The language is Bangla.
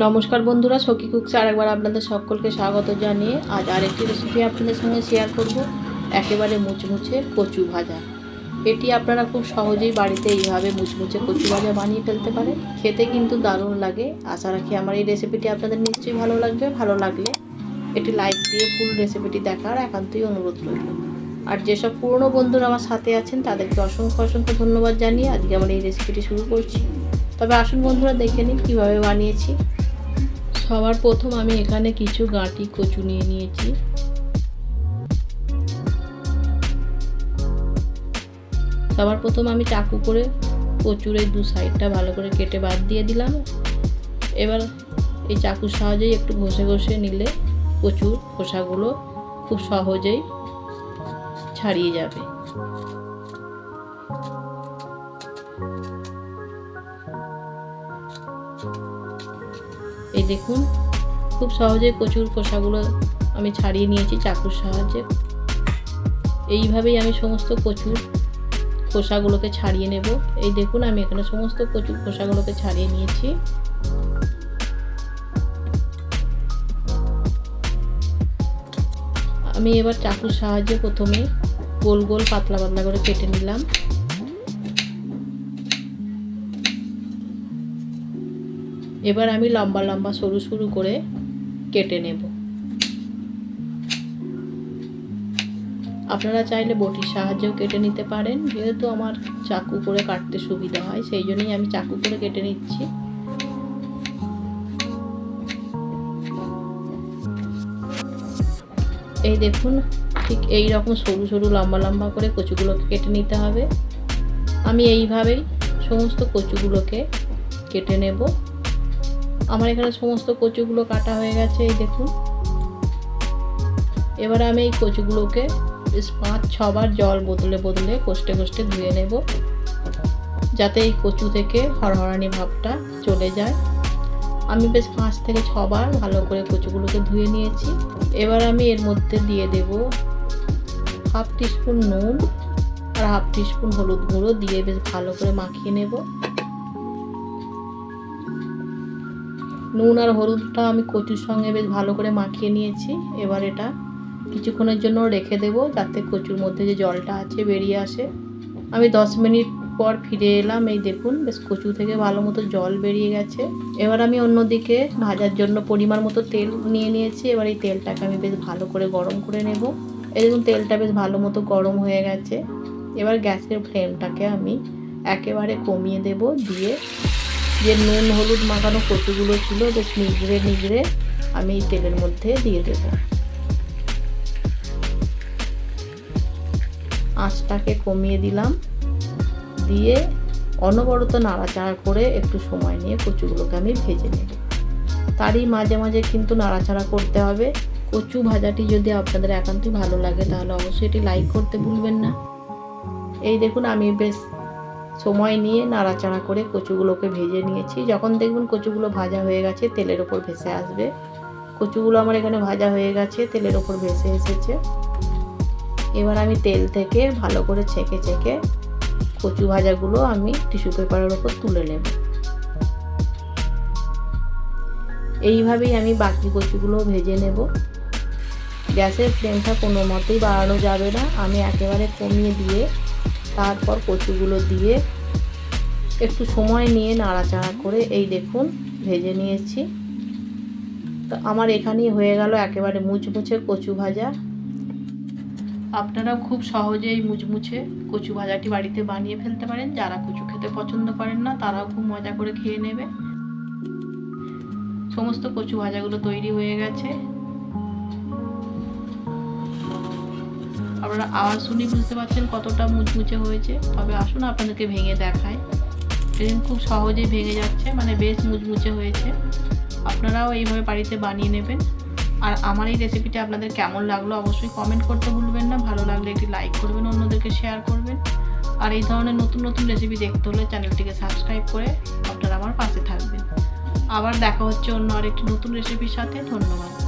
নমস্কার বন্ধুরা, সখী কুকস আরেকবার আপনাদের সকলকে স্বাগত জানিয়ে আজ আরেকটি রেসিপি আপনাদের সঙ্গে শেয়ার করব। একেবারে মুচমুচে কচু ভাজা। এটি আপনারা খুব সহজেই বাড়িতে এইভাবে মুচমুচে কচু ভাজা বানিয়ে ফেলতে পারেন। খেতে কিন্তু দারুণ লাগে। আশা রাখি আমার এই রেসিপিটি আপনাদের নিশ্চয়ই ভালো লাগবে। ভালো লাগলে এটি লাইক দিয়ে ফুল রেসিপিটি দেখার একান্তই অনুরোধ রইল। আর যেসব পুরনো বন্ধুরা আমার সাথে আছেন, তাদেরকে অসংখ্য অসংখ্য ধন্যবাদ জানিয়ে আজকে আমার এই রেসিপিটি শুরু করছি। তবে আসুন বন্ধুরা, দেখে নিন কীভাবে বানিয়েছি। সবার প্রথম আমি এখানে কিছু গাঁটি কচু নিয়ে নিয়েছি। সবার প্রথম আমি চাকু করে কচুর এই দু সাইডটা ভালো করে কেটে বাদ দিয়ে দিলাম। এবার এই চাকুর সাহায্যেই একটু ঘষে ঘষে নিলে কচুর খোসাগুলো খুব সহজেই ছাড়িয়ে যাবে। এই দেখুন, খুব সহজে কচুর খোসাগুলো আমি ছাড়িয়ে নিয়েছি চাকুর সাহায্যে। এইভাবেই আমি সমস্ত কচুর খোসাগুলোকে ছাড়িয়ে নেব। এই দেখুন, আমি এখানে সমস্ত কচুর খোসাগুলোকে ছাড়িয়ে নিয়েছি। আমি এবার চাকুর সাহায্যে প্রথমে গোল গোল পাতলা পাতলা করে কেটে নিলাম। এবার আমি লম্বা লম্বা সরু সরু করে কেটে নেব। আপনারা চাইলে বটির সাহায্যেও কেটে নিতে পারেন, যেহেতু আমার চাকু করে কাটতে সুবিধা হয়, সেই জন্যই আমি চাকু করে কেটে নিচ্ছি। এই দেখুন, ঠিক এই রকম সরু সরু লম্বা লম্বা করে কচুগুলোকে কেটে নিতে হবে। আমি এইভাবেই সমস্ত কচুগুলোকে কেটে নেব। আমার এখানে সমস্ত কচুগুলো কাটা হয়ে গেছে, এই দেখুন। এবার আমি এই কচুগুলোকে পাঁচ, ছবার জল বদলে বদলে কষ্টে কষ্টে ধুয়ে নেব, যাতে এই কচু থেকে হরহরানি ভাবটা চলে যায়। আমি বেশ পাঁচ থেকে ছবার ভালো করে কচুগুলোকে ধুয়ে নিয়েছি। এবার আমি এর মধ্যে দিয়ে দেব হাফ টিস্পুন নুন আর হাফ টিস্পুন হলুদ গুঁড়ো দিয়ে বেশ ভালো করে মাখিয়ে নেব। নুন আর হলুদটা আমি কচুর সঙ্গে বেশ ভালো করে মাখিয়ে নিয়েছি। এবার এটা কিছুক্ষণের জন্য রেখে দেব যাতে কচুর মধ্যে যে জলটা আছে বেরিয়ে আসে। আমি দশ মিনিট পর ফিরে এলাম। এই দেখুন, বেশ কচু থেকে ভালো মতো জল বেরিয়ে গেছে। এবার আমি অন্যদিকে ভাজার জন্য পরিমাণ মতো তেল নিয়ে নিয়েছি। এবার এই তেলটাকে আমি বেশ ভালো করে গরম করে নেব। এই দেখুন, তেলটা বেশ ভালো মতো গরম হয়ে গেছে। এবার গ্যাসের ফ্লেমটাকে আমি একেবারে কমিয়ে দেব দিয়ে যে নুন, হলুদ মাখানো কচুগুলো ছিল বেশ নিগড়ে নিগড়ে আমি তেলের মধ্যে দিয়ে দেব। আঁচটাকে কমিয়ে দিলাম। দিয়ে অনবরত নাড়াচাড়া করে একটু সময় নিয়ে কচুগুলোকে আমি ভেজে নেব। তারই মাঝে মাঝে কিন্তু নাড়াচাড়া করতে হবে। কচু ভাজাটি যদি আপনাদের একান্তই ভালো লাগে, তাহলে অবশ্যই এটি লাইক করতে ভুলবেন না। এই দেখুন, আমি বেশ সময় নিয়ে নাড়াচাড়া করে কচুগুলোকে ভেজে নিয়েছি। যখন দেখবেন কচুগুলো ভাজা হয়ে গেছে, তেলের ওপর ভেসে আসবে। কচুগুলো আমার এখানে ভাজা হয়ে গেছে, তেলের ওপর ভেসে এসেছে। এবার আমি তেল থেকে ভালো করে ছেঁকে ছেঁকে কচু ভাজাগুলো আমি টিস্যু পেপারের ওপর তুলে নেব। এইভাবেই আমি বাকি কচুগুলো ভেজে নেব। গ্যাসের ফ্লেমটা কোনো মতেই বাড়ানো যাবে না। আমি একেবারে কমিয়ে দিয়ে তারপর কচুগুলো দিয়ে একটু সময় নিয়ে নাড়াচাড়া করে এই দেখুন ভেজে নিয়েছি। তো আমার এখানেই হয়ে গেল একেবারে মুচমুচে কচু ভাজা। আপনারাও খুব সহজেই মুচমুচে কচু ভাজাটি বাড়িতে বানিয়ে ফেলতে পারেন। যারা কচু খেতে পছন্দ করেন না, তারাও খুব মজা করে খেয়ে নেবে। সমস্ত কচু ভাজাগুলো তৈরি হয়ে গেছে। আপনারা আওয়াজ শুনি বুঝতে পারছেন কতটা মুচমুচে হয়েছে। তবে আসুন, আপনাদেরকে ভেঙে দেখায় এদিন খুব সহজেই ভেঙে যাচ্ছে মানে বেশ মুচমুচে হয়েছে। আপনারাও এইভাবে বাড়িতে বানিয়ে নেবেন। আর আমার এই রেসিপিটা আপনাদের কেমন লাগল অবশ্যই কমেন্ট করতে ভুলবেন না। ভালো লাগলে একটি লাইক করবেন, অন্যদেরকে শেয়ার করবেন। আর এই ধরনের নতুন নতুন রেসিপি দেখতে হলে চ্যানেলটিকে সাবস্ক্রাইব করে আপনারা আমার পাশে থাকবেন। আবার দেখা হচ্ছে অন্য আরেকটি নতুন রেসিপির সাথে। ধন্যবাদ।